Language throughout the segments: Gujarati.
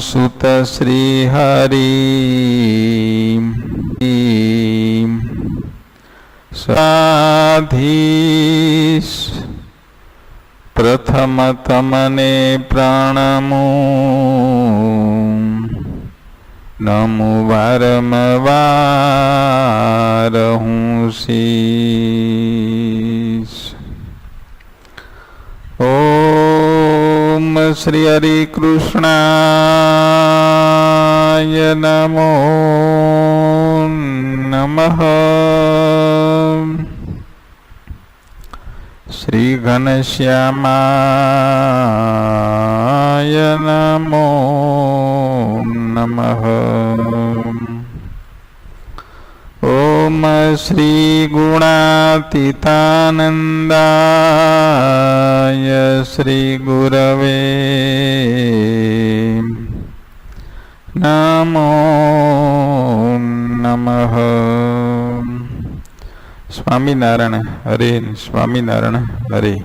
સુત શ્રી હરિ સાધીશ પ્રથમ તમને પ્રાણમો નમો વારમ હું શીશ ઓમ શ્રી હરિ કૃષ્ણાય નમો નમઃ શ્રી ઘનશ્યામાય નમો નમઃ ઓમ શ્રી ગુણાતીતાનંદાય શ્રી ગુરવે નમો નમઃ સ્વામિનારાયણ હરે સ્વામિનારાયણ હરે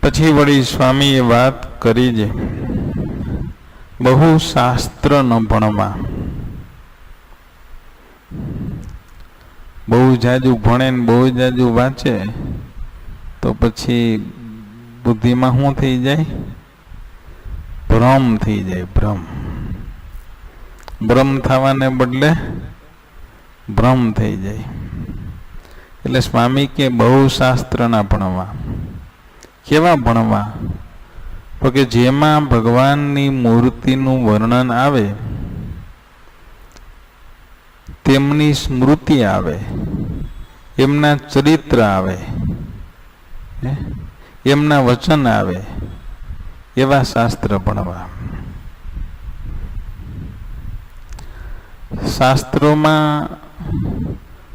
પછી વળી સ્વામીએ વાત કરી છે બહુ શાસ્ત્ર ન ભણવા બહુ જાજુ ભણે ને બહુ જાજુ વાંચે, તો પછી બુદ્ધિમાં શું થઈ જાય? ભ્રમ થઈ જાય, ભ્રમ. ભ્રમ થવાને બદલે ભ્રમ થઈ જાય. એટલે સ્વામી કે બહુ શાસ્ત્રના ભણવા. કેવા ભણવા? તો કે જેમાં ભગવાનની મૂર્તિનું વર્ણન આવે તેમની સ્મૃતિ આવે, એમના ચરિત્ર આવે એમના વચન આવે, એવા શાસ્ત્ર ભણવા. શાસ્ત્રોમાં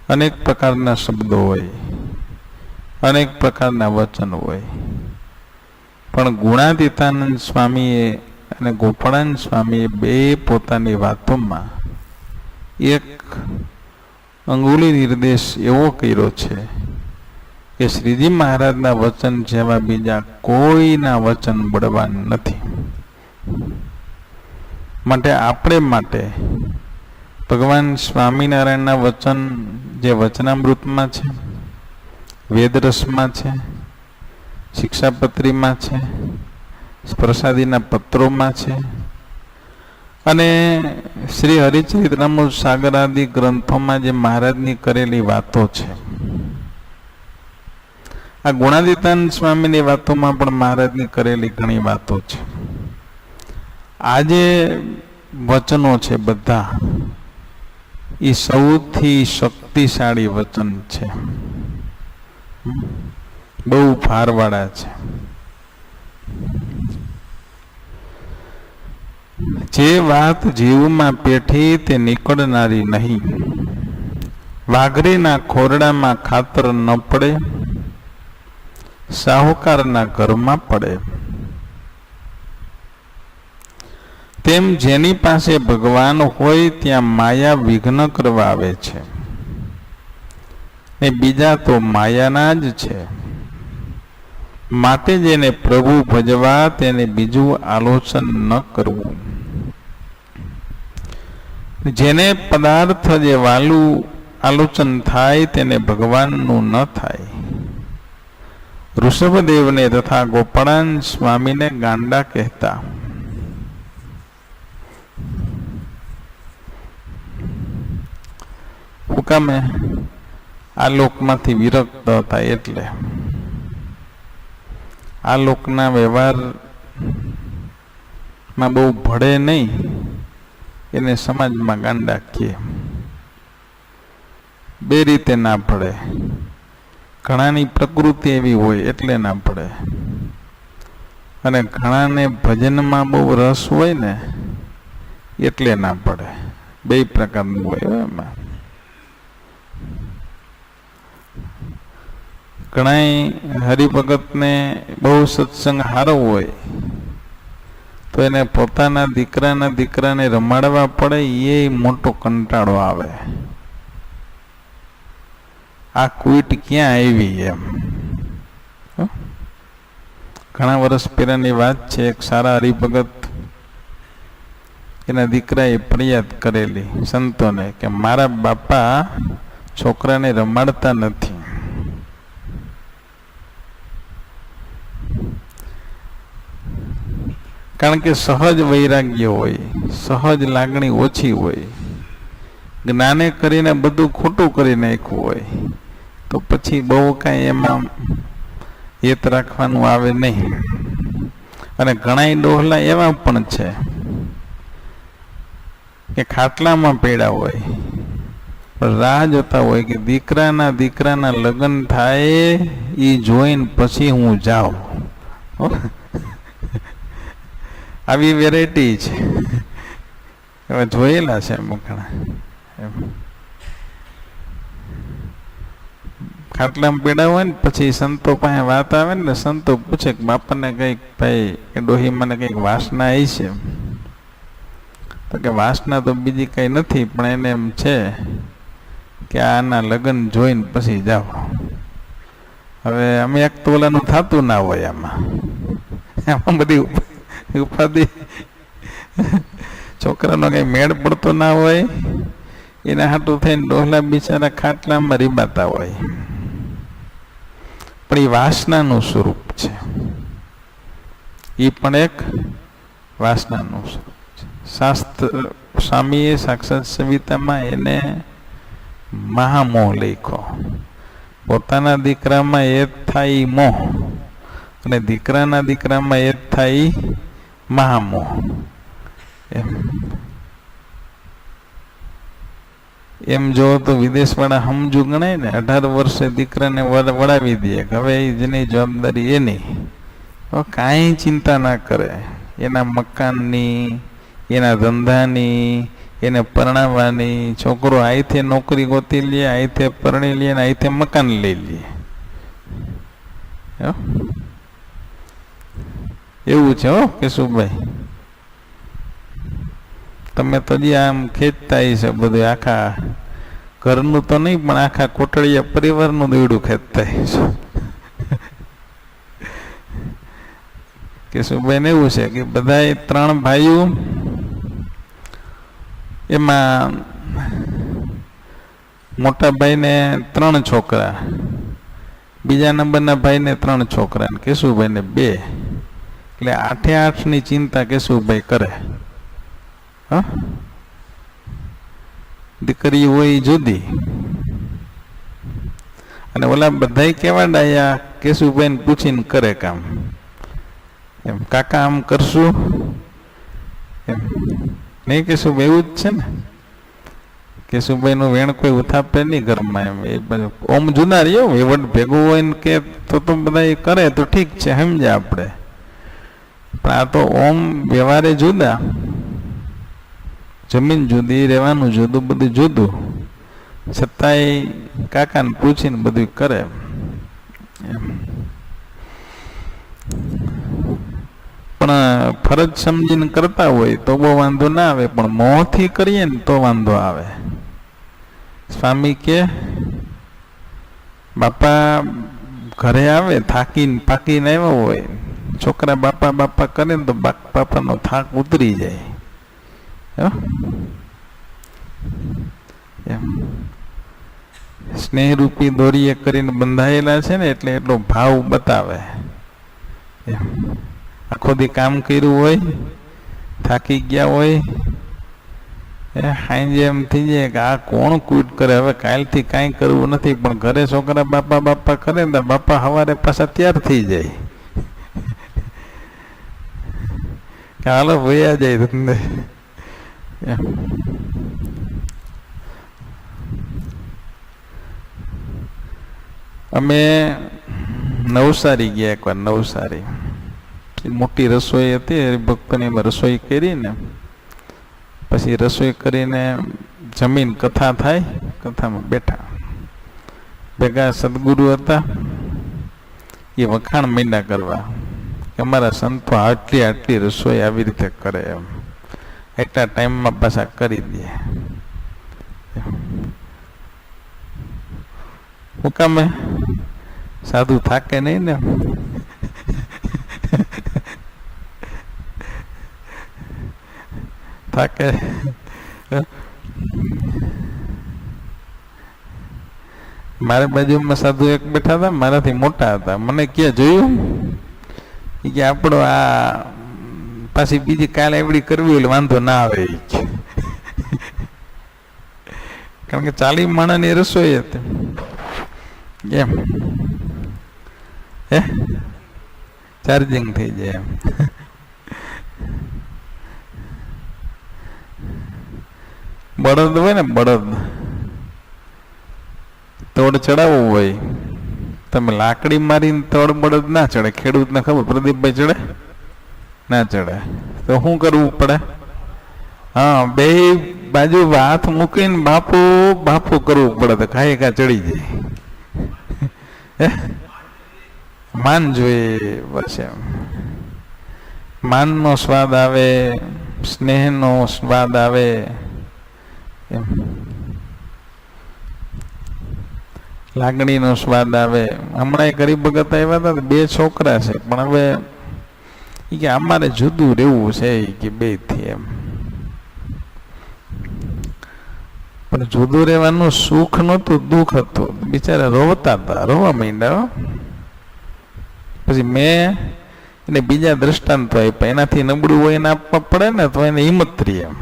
અનેક પ્રકારના શબ્દો હોય, અનેક પ્રકારના વચન હોય, પણ ગુણાતીતાનંદ સ્વામીએ અને ગોપાળાનંદ સ્વામીએ બે પોતાની વાતોમાં એક અંગુલી નિર્દેશ એવો કર્યો છે કે શ્રીજી મહારાજના વચન જેવા બીજા કોઈના વચન બળવાન નથી. માટે આપણે માટે ભગવાન સ્વામિનારાયણના વચન જે વચનામૃતમાં છે વેદરસમાં છે, શિક્ષાપત્રીમાં છે પ્રસાદીના પત્રોમાં છે અને શ્રી હરિચરિત્રામૃત સાગર આદિ ગ્રંથોમાં જે મહારાજની કરેલી વાતો છે. આ ગુણાદિતાન સ્વામીની વાતોમાં પણ મહારાજની કરેલી ઘણી વાતો છે. આજે વચનો છે બધા, એ સૌથી શક્તિશાળી વચન છે. બહુ ભારવાળા છે. જે વાત જીવમાં પેઠી તે નીકળનારી નહીં. વાઘરીના ખોરડામાં ખાતર ન પડે, સાહુકારના ઘરમાં પડે. તેમ જેની પાસે ભગવાન હોય ત્યાં માયા વિઘ્ન કરવા આવે છે. ને બીજા તો માયાના જ છે. માટે જેને પ્રભુ ભજવા તેને બીજું આલોચન ન કરવું. જેને પદાર્થ જે વાલું આલોચન થાય તેને ભગવાનનું ન થાય. ઋષભદેવને તથા ગોપાળાન સ્વામીને ગાંડા કહેતા હુકામે આ લોકમાંથી વિરક્ત હતા એટલે આ લોકના વ્યવહારમાં બહુ ભળે નહીં, એને સમાજમાં ગાંડા કહે બે રીતે ના ભળે. ઘણાની પ્રકૃતિ એવી હોય એટલે ના પડે અને ઘણાને ભજનમાં બહુ રસ હોય ને, એટલે ના પડે બે પ્રકારનું હોય એમાં. ઘણા હરિભગતને બહુ સત્સંગ સારો હોય, તો એને પોતાના દીકરાના દીકરાને રમાડવા પડે, એ મોટો કંટાળો આવે. આ કુઈટ ક્યાં આવી એમ? ઘણા વર્ષ પહેલાની વાત છે, એક સારા હરિભગત એના દીકરાએ ફરિયાદ કરેલી સંતોને કે મારા બાપા છોકરાને રમાડતા નથી. કારણ કે સહજ વૈરાગ્ય હોય, સહજ લાગણી ઓછી હોય. જ્ઞાને કરીને બધું ખોટું કરી નાખ્યું હોય, તો પછી બહુ કાંઈ એમાં હેત રાખવાનું આવે નહીં. અને ઘણા ડોહલા એવા પણ છે કે ખાટલામાં પેડા હોય રાહ જોતા હોય કે દીકરાના દીકરાના લગ્ન થાય એ જોઈને પછી હું જાઉં. આવી વેરાયટી છે. હવે જોયેલા છે અમુક ઘણા. ખાટલામાં પેડા હોય ને પછી સંતો પાસે વાત આવે ને સંતો પૂછે કે બાપાને કંઈક ભાઈ, કે ડોહી મને કંઈક વાસના આવી છે તો કે વાસના તો બીજી કંઈ નથી, પણ એને એમ છે કે આના લગ્ન જોઈને પછી જાઓ. હવે અમે એક તો થતું ના હોય આમાં. આમાં બધી ઉપાધિ. છોકરાનો કંઈ મેળ પડતો ના હોય, એના હાટું થઈને ડોહલા બિચારા ખાટલામાં રીબાતા હોય. પણ એ વાસનાનું સ્વરૂપ છે. એ પણ એક વાસનાનું સ્વરૂપ છે. શાસ્ત્ર સ્વામીએ સાક્ષાત સવિતામાં એને મહામોહ લખ્યો. પોતાના દીકરામાં એ થાય મોહ, અને દીકરાના દીકરામાં એ થાય મહામોહ એમ. એમ જો તો વિદેશવાળા સમજુ ગણાય ને, અઢાર વર્ષે દીકરાને વળાવી દે. હવે જેની જવાબદારી એની. કાંઈ ચિંતા ના કરે. એના મકાનની, એના ધંધાની, એને પરણાવવાની. છોકરો આઈથે નોકરી ગોતી લે, આઈથે પરણી લે ને અહીંથી મકાન લઈ લે. એવું છે હો કેશુભાઈ તમે તો જે આમ ખેંચતા છે બધું, આખા ઘરનું તો નહીં, પણ આખા કોટળિયા પરિવારનું દીવડું ખેંચતા છે. કેશુભાઈ ને એવું છે કે બધા ત્રણ ભાઈઓ, એમાં મોટા ભાઈને ત્રણ છોકરા, બીજા નંબરના ભાઈને ત્રણ છોકરા કેશુભાઈને બે. એટલે આઠે આઠની ચિંતા કેશુભાઈ કરે? હા? દીકરી હોય જુદી. અને ઓલા બધા કેવા ડાયા કેશુભાઈને પૂછીને કરે કામ. એમ, કાકા, આમ કરશું? એમ, નહીં કેશુભાઈ, એવું જ છે ને? કેશુભાઈ નું વેણ કોઈ ઉથાપે નહીં ઘરમાં એમ, એ ઓમ જુદા રહ્યો વડ ભેગું હોય ને કે તો તો બધા કરે તો ઠીક છે, સમજ્યા આપણે. પણ આ તો ઓમ વ્યવહારે જુદા. જમીન જુદી, રહેવાનું જુદું, બધું જુદું. છતાંય કાકાને પૂછીને બધું કરે. પણ ફરજ સમજીને કરતા હોય તો બહુ વાંધો ના આવે, પણ મોંથી કરીએ ને તો વાંધો આવે. સ્વામી કે, બાપા, ઘરે આવે, થાકીને, પાકીને આવ્યો હોય. છોકરા બાપા બાપા કરે ને તો બાપાનો થાક ઉતરી જાય. એમ. સ્નેહરૂપી દોરીએ કરીને બંધાયેલા છે ને એટલે એટલો ભાવ બતાવે. આખો દી કામ કર્યું હોય, થાકી ગયા હોય, એ હાંજે એમ થઈ જાય કે આ કોણ કૂટ કરે? હવે કાલથી કાંઈ કરવું નથી, પણ ઘરે છોકરા બાપા બાપા કરે ને બાપા સવારે પાછા તૈયાર થઈ જાય. હાલો ભૈયા જાય અમે નવસારી ગયા એકવાર નવસારી મોટી રસોઈ હતી હરિભક્તની એમાં રસોઈ કરીને પછી રસોઈ કરીને જમીન કથા થાય કથામાં બેઠા ભેગા સદગુરુ હતા એ વખાણ મીંડા કરવા અમારા સંતો આટલી આટલી રસોઈ આવી રીતે કરે એમ. એટલા ટાઈમમાં પાછા કરી દે. હું કામે સાધુ થાકે નહીં ને? થાકે? મારા બાજુમાં સાધુ એક બેઠા હતા, મારાથી મોટા હતા. મને ક્યાં જોયું? ઈ કે આપણો આ, પાછી બીજી કાલે એવડી કરવી એટલે વાંધો ના આવે કારણ કે ચાલી માણસની રસોઈ હતી. એમ. હે? ચાર્જિંગ થઈ જાય એમ. બળદ હોય ને બળદ. તોડ ચડાવવું હોય. તમે લાકડી મારીને તોડ બળદ ના ચડે, ખેડૂતને ખબર, પ્રદીપભાઈ ચડે? ના ચડે. તો શું કરવું પડે? હા, બે બાજુ હાથ મૂકીને બાપુ બાપુ કરવું પડે તો ખાઈ ખા ચડી જાય? માન જોઈએ એમ માનનો સ્વાદ આવે, સ્નેહનો સ્વાદ આવે. એમ. લાગણીનો સ્વાદ આવે. હમણાં ગરીબ ભગત આવ્યા હતા બે છોકરા છે. પણ હવે એ કે અમારે જુદું રહેવું છે કે બેથી એમ. પણ જુદું રહેવાનું સુખ નહોતું, દુઃખ હતું. બિચારા રોવતા હતા, રોવા માંડ્યા. પછી મેં એને બીજા દ્રષ્ટાંતો આપ્યા. એનાથી નબળું હોય એને આપવા પડે ને તો એને હિંમત રહી એમ.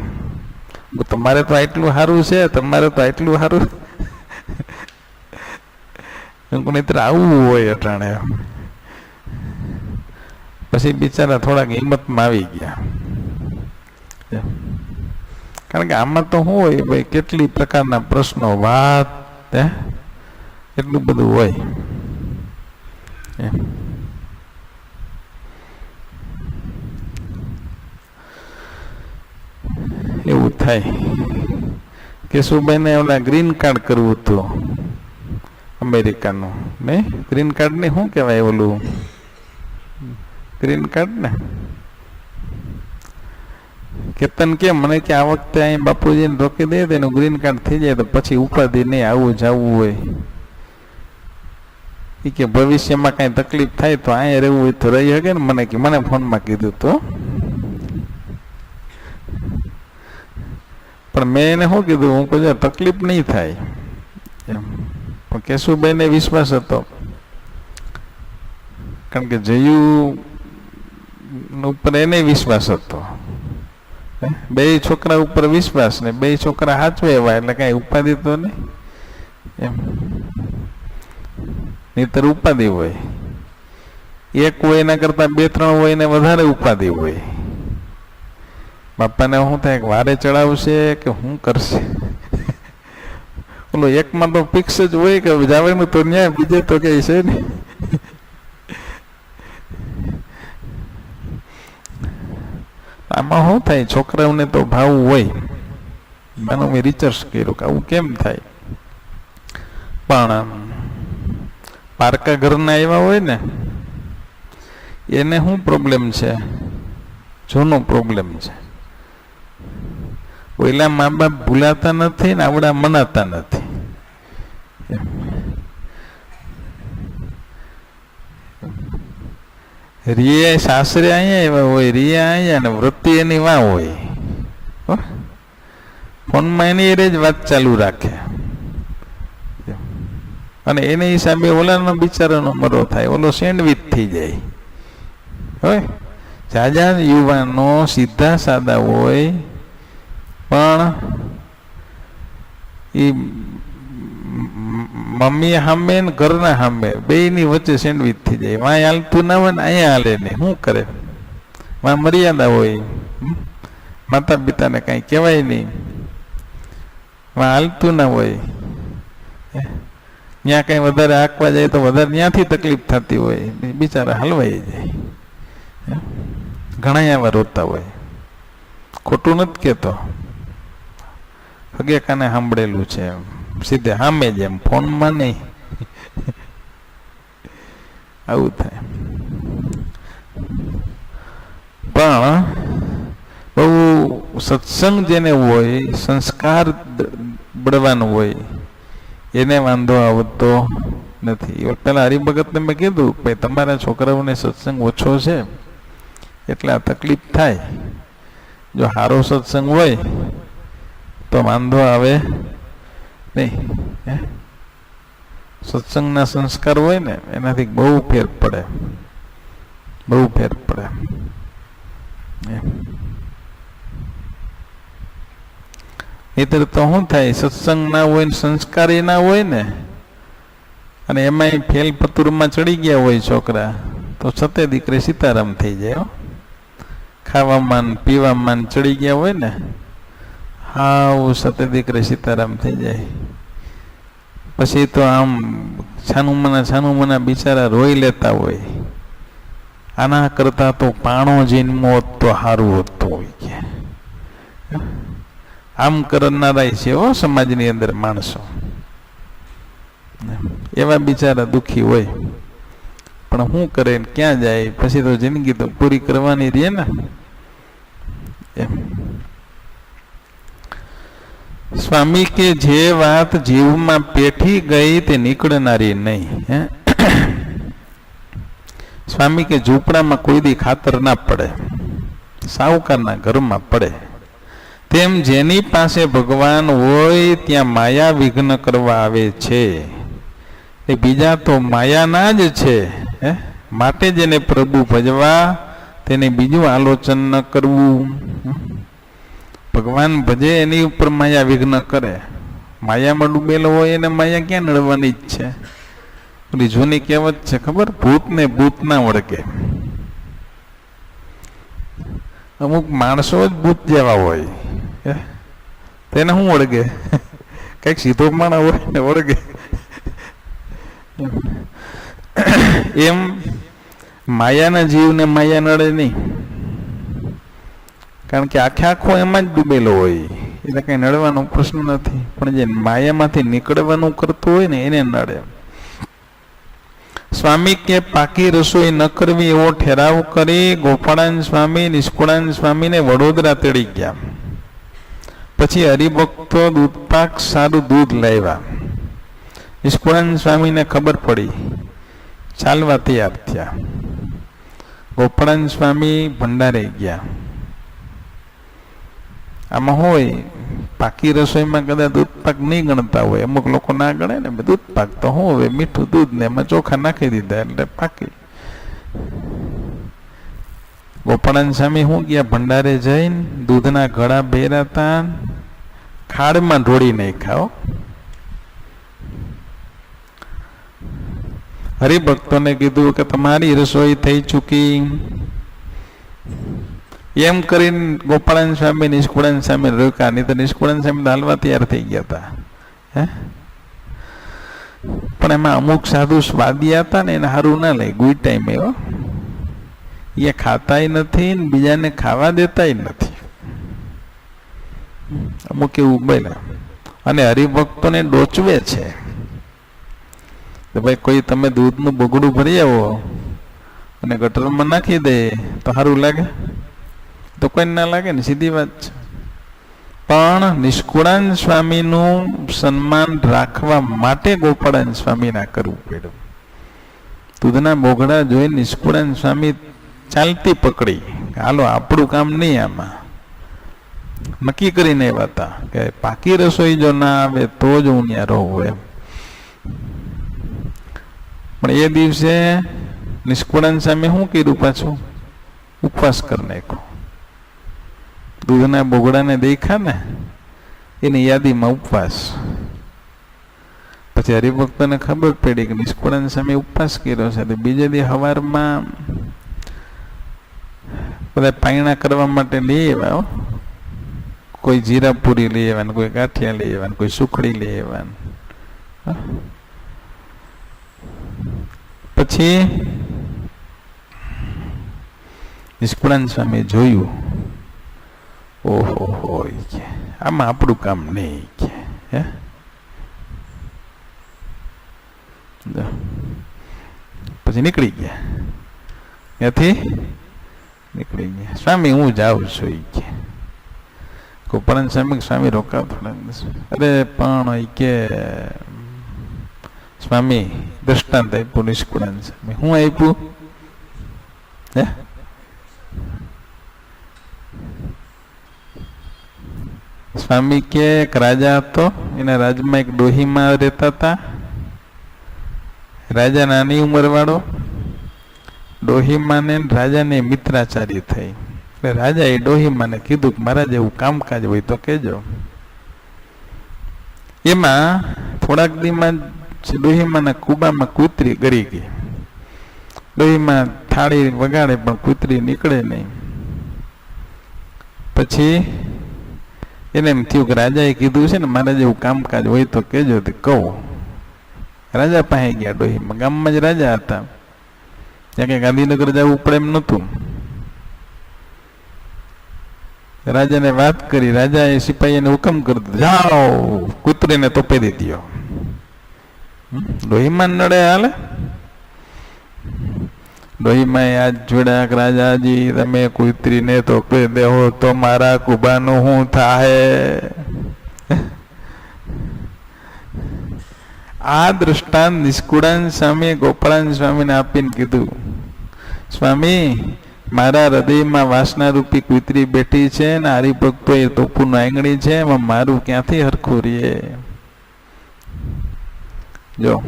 તમારે તો આટલું સારું છે, તમારે તો આટલું સારું નહીતર આવવું હોય અટાણે. પછી બિચારા થોડાક હિંમતમાં આવી ગયા. કારણ કે આમાં તો શું હોય ભાઈ, કેટલી પ્રકારના પ્રશ્નો, વાત એટલું બધું હોય. એવું થાય. કેશુભાઈને ઓલા ગ્રીન કાર્ડ કરવું હતું. અમેરિકાનું ને ગ્રીન કાર્ડ ને શું કહેવાય ઓલું ગ્રીન કાર્ડ ને કેતન કે મને કે આ વખતે અહીં બાપુજીને રોકી દે તો એનું ગ્રીન કાર્ડ થઈ જાય તો પછી ઉપાધિ નહીં આવું જવું હોય ઈ કે ભવિષ્યમાં કાંઈ તકલીફ થાય તો અહીંયા રહેવું હોય તો રહી શકે ને મને કે મને ફોનમાં કીધું તો પણ મેં એને શું કીધું હું કોઈ તકલીફ નહીં થાય એમ પણ કેશુભાઈને વિશ્વાસ હતો. કારણ કે જયુ ઉપર એને વિશ્વાસ હતો. હે? બે છોકરા ઉપર વિશ્વાસ ને બે છોકરા હાચવે એવા એટલે કઈ ઉપાધિ તો નહીં. એમ. નહીતર ઉપાધિ હોય. એક હોય એના કરતા બે ત્રણ હોય ને વધારે ઉપાધિ હોય. બાપાને શું થાય વારે ચડાવશે કે શું કરશે? ઓલો એકમાં તો ફિક્સ જ હોય કે જવાનું તો ન્યાય બીજે તો કઈ છે ને આમાં શું થાય છોકરાઓને તો ભાવ હોય એનો મેં રિસર્ચ કર્યું કે આવું કેમ થાય પણ પારકા ઘરના એવા હોય ને એને શું પ્રોબ્લેમ છે જૂનો પ્રોબ્લેમ છે ઓલા મા બાપ ભૂલાતા નથી ને આવડા મનાતા નથી. રિયા સાસરે અહીંયા હોય, રિયા અહીંયા ને વૃત્તિ એની વાં હોય? ફોનમાં એની એ જ વાત ચાલુ રાખે. અને એને હિસાબે ઓલાનો બિચારાનો મરો થાય, ઓલો સેન્ડવિચ થઈ જાય. હોય? જાજા યુવાનો સીધા સાદા હોય, પણ એ મમ્મી સામે ને ઘરના સામે બેયની વચ્ચે સેન્ડવિચ થઈ જાય. વાંય હાલતું ના હોય ને અહીંયા હાલે નહીં શું કરે? વાં મર્યાદા હોય. માતા પિતાને કાંઈ કહેવાય નહીં. વાં હાલતું ના હોય. ત્યાં કંઈ વધારે આંકવા જાય તો વધારે ત્યાંથી તકલીફ થતી હોય. બિચારા હલવાઈ જાય? ઘણા એવા રોતા હોય. ખોટું નથી કહેતો. હગે કાને સાંભળેલું છે એમ. સીધે સામે જ એમ, ફોનમાં નહીં. આવું થાય. પણ બહુ સત્સંગ જેને હોય, સંસ્કાર બળવાનું હોય, એને વાંધો આવતો નથી. પેલા હરિભગતને મેં કીધું કે તમારા છોકરાઓને સત્સંગ ઓછો છે, એટલે આ તકલીફ થાય. જો સારો સત્સંગ હોય, તો વાંધો આવે. નહીં સત્સંગના સંસ્કાર હોય ને, એનાથી બહુ ફેર પડે. બહુ ફેર પડે. નહીતર તો શું થાય, સત્સંગ ના હોય ને, સંસ્કારી ના હોય ને, અને એમાંય ફેલ પતુરમાં ચડી ગયા હોય છોકરા, તો છતે દીકરે સીતારામ થઈ જાય ખાવામાં પીવામાં ચડી ગયા હોય ને, હાવ સતે દીકરે સીતારામ થઈ જાય. પછી તો આમ છાનું મના બિચારા રોઈ લેતા હોય. આના કરતા તો પાણો જન્મો તો સારું હોતું હોય કે. આમ કરનારા છે હો સમાજની અંદર માણસો. એવા બિચારા દુઃખી હોય. પણ શું કરે ક્યાં જાય? પછી તો જિંદગી તો પૂરી કરવાની રહે ને. એમ. સ્વામી કે જે વાત જીવમાં પેઠી ગઈ તે નીકળનારી નહીં સ્વામી કે ઝૂંપડામાં કોઈ દી ખાતર ના પડે સાવકારના ઘરમાં પડે. તેમ જેની પાસે ભગવાન હોય ત્યાં માયા વિઘ્ન કરવા આવે છે. એ બીજા તો માયાના જ છે, હે? માટે જેને પ્રભુ ભજવા, તેને બીજું આલોચન ન કરવું. ભગવાન ભજે એની ઉપર માયા વિઘ્ન કરે. માયામાં ડૂબેલો હોય એને માયા ક્યાં નડવાની જ છે? ઓલી જૂની કહેવત છે, ખબર? ભૂત ને ભૂત ના વળગે. અમુક માણસો જ ભૂત જેવા હોય. તેને શું વળગે? કંઈક સીધો માણા હોય ને વળગે. એમ માયાના જીવને માયા નડે નહીં. કારણ કે આખે આખો એમાં જ ડૂબેલો હોય. એટલે કઈ નડવાનો પ્રશ્ન નથી. પણ જે માયામાંથી નીકળવાનું કરતું હોય ને એને નડે. સ્વામી કે પાકી રસોઈ ન કરવી એવો ઠેરાવ કરી ગોપાળાન સ્વામી, નિષ્કુળાન સ્વામીને વડોદરા તેડી ગયા. પછી હરિભક્તો દૂધપાક સારું દૂધ લાવ્યા. નિષ્કુળાન સ્વામીને ખબર પડી. ચાલવા તૈયાર થયા. ગોપાળાન સ્વામી ભંડારે ગયા. આમાં હોય. પાકી રસોઈમાં કદાચ દૂધ પાક નહીં ગણતા હોય. અમુક લોકો ના ગણે ને દૂધ પાક તો શું હવે મીઠું દૂધ ને એમાં ચોખા નાખી દીધા એટલે પાકી. ગોપાળાન સ્વામી શું ગયા ભંડારે જઈને દૂધના ઘડા ભેરાતા ખાડમાં ઢોળી નહીં ખાઓ હરિભક્તોને કીધું કે તમારી રસોઈ થઈ ચૂકી. એમ કરીને ગોપાળાન સ્વામી, નિષ્કુળાન સ્વામી રોક્યા. નહીં તો નિષ્કુળાન સ્વામી હાલવા તૈયાર થઈ ગયા હતા. હે? પણ એમાં અમુક સાધુ સ્વાદિયા હતા ને એને સારું ના લે ગુડ ટાઈમ એવો એ ખાતાય નથી ને બીજાને ખાવા દેતાય નથી. અમુક એવું બન્યા અને હરિભક્તોને ડોચવે છે. કે ભાઈ કોઈ તમે દૂધનું બગડું ભરી આવો અને ગટરમાં નાખી દે તો સારું લાગે. તો કોઈ ના લાગે ને, સીધી વાત છે. પણ નિષ્કુળાન સ્વામીનું સન્માન રાખવા માટે ગોપાળાન સ્વામી ના કરવું પડ્યું. દૂધના બોગડા જોઈ નિષ્કુળાન સ્વામી ચાલતી પકડી. હાલો, આપણું કામ નહીં આમાં. નક્કી કરીને એવા હતા કે પાકી રસોઈ જો ના આવે તો જ હું ત્યાં રહું એમ. પણ એ દિવસે નિષ્કુળાન સામે શું કર્યું પાછું? ઉપવાસ કરી નાખ્યો દૂધના બોગડાને દેખા ને એની યાદીમાં ઉપવાસ પછી હરિભક્તોને ખબર પડી કે નિષ્કુળાન સામે ઉપવાસ કર્યો છે તો બીજે દી હવારમાં બધા પાયણા કરવા માટે લઈ આવ્યા હો. કોઈ જીરાપુરી લઈ આવ્યા કોઈ ગાંઠિયા લઈ આવ્યા કોઈ સુખડી લઈ આવ્યા પછી નિષ્કુળાન સ્વામી જોયું ઓહો હો ઈ કે આમાં આપણું કામ નહીં કે હે પછી નીકળી ગયા ત્યાંથી નીકળી ગયા સ્વામી હું જાઉં છું એ કે ગોપાળન સ્વામી સ્વામી રોકાવ થોડા અરે, પણ એ કે સ્વામી, દ્રષ્ટાંત આપ્યું નિષ્કુળાન સ્વામી. હું આપ્યું? હે? સ્વામી કે એક રાજા હતો, એના રાજમાં એક ડોહીમાં રહેતા હતા. રાજા નાની ઉંમરવાળો, ડોહીમાને રાજાને મિત્રાચારી થઈ. એટલે રાજાએ ડોહીમાને કીધું કે મારા જેવું કામકાજ હોય તો કહેજો. એમાં થોડાક દીમાં ડોહીમાના કુબામાં કૂતરી ગરી ગઈ. ડોહીમાં થાળી વગાડે પણ કૂતરી નીકળે નહીં. પછી એને એમ થયું કે રાજાએ કીધું છે ને મારા જેવું કામકાજ હોય તો કહેજો, તે કહું. રાજા પાસે ગયા ડોહીમાં ગામમાં જ રાજા હતા. ત્યાં કે ગાંધીનગર જવું પડે એમ નહોતું. રાજાને વાત કરી. રાજાએ સિપાહીને હુકમ કરી જાઓ, કૂતરીને તોપી દીધો લોહીમાં નડે હાલે? ડોહીમાં આજ જોડ્યા રાજાજી, તમે કુતરીને તોપી દેહો તો મારા કુબાનું હું થાય આ દ્રષ્ટાંત નિષ્કુળાન સ્વામી ગોપાળાન સ્વામીને આપીને કીધું, સ્વામી, મારા હૃદયમાં વાસના રૂપી કુતરી બેઠી છે ને હરિભક્તો એ તોપુનું આંગણી છે, એમાં મારું ક્યાંથી હરખું રહીએ? જો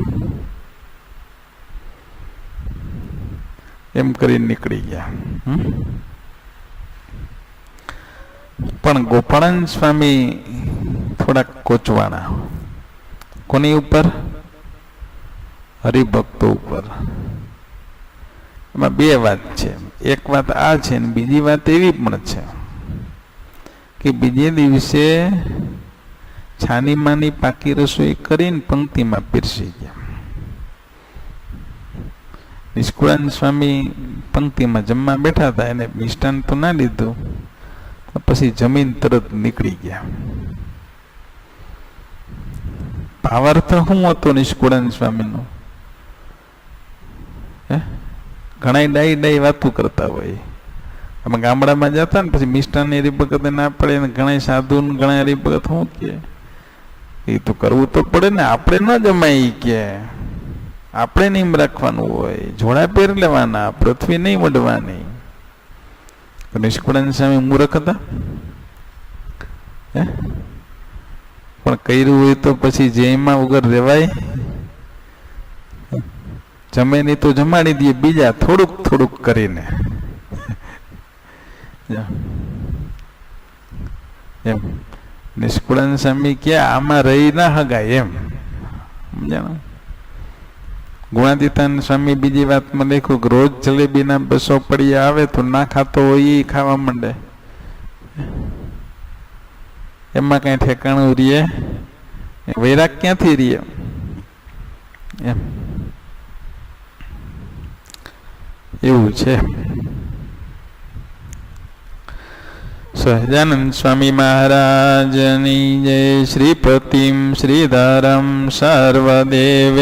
એમ કરીને નીકળી ગયા? પણ ગોપાળાન સ્વામી થોડાક કોચવાણા કોની ઉપર? હરિભક્તો ઉપર. એમાં બે વાત છે. એક વાત આ છે ને બીજી વાત એવી પણ છે કે બીજે દિવસે છાની માની પાકી રસોઈ કરીને પંક્તિમાં પીરસી ગયા. નિષ્કુળાન સ્વામી પંક્તિમાં જમવા બેઠા હતા, એને મિષ્ટાન તો ના લીધું. પછી જમીન તરત નીકળી ગયા. ભાવાર્થ શું હતો નિષ્કુળાન સ્વામીનો? ઘણા ડાઈ ડાઈ વાતું કરતા હોય. અમે ગામડામાં જતા ને પછી મિષ્ટાન હરિભગત ના પડે ને ઘણા સાધુ ને ઘણા હરિભગત શું કે? એ તો કરવું તો પડે ને, આપણે ન જમાય કે. આપણે નહીં રાખવાનું હોય. જોડા પહેર લેવાના, પૃથ્વી નહીં મડવાની નિષ્કુળાન સામે મૂર્ખ હતા? પણ કર્યું હોય તો પછી જેમાં વગર રેવાય જમે નહીં તો જમાડી દઈએ બીજા થોડુંક થોડુંક કરીને. એમ. નિષ્કુળાન સ્વામી કે આમાં રહી ના હગાય એમ. સમજાણું ગુણાતીતાન સ્વામી બીજી વાતમાં લખ્યું કે રોજ જલેબીના બસો પડી આવે તો ના ખાતો હોય એ ખાવા માંડે. એમાં કઈ ઠેકાણું રીએ? વૈરાગ ક્યાંથી રીએ? એમ. એવું છે. સહજાનંદ સ્વામી મહારાજની જય. શ્રીપતિમ શ્રીધરમ સર્વદેવ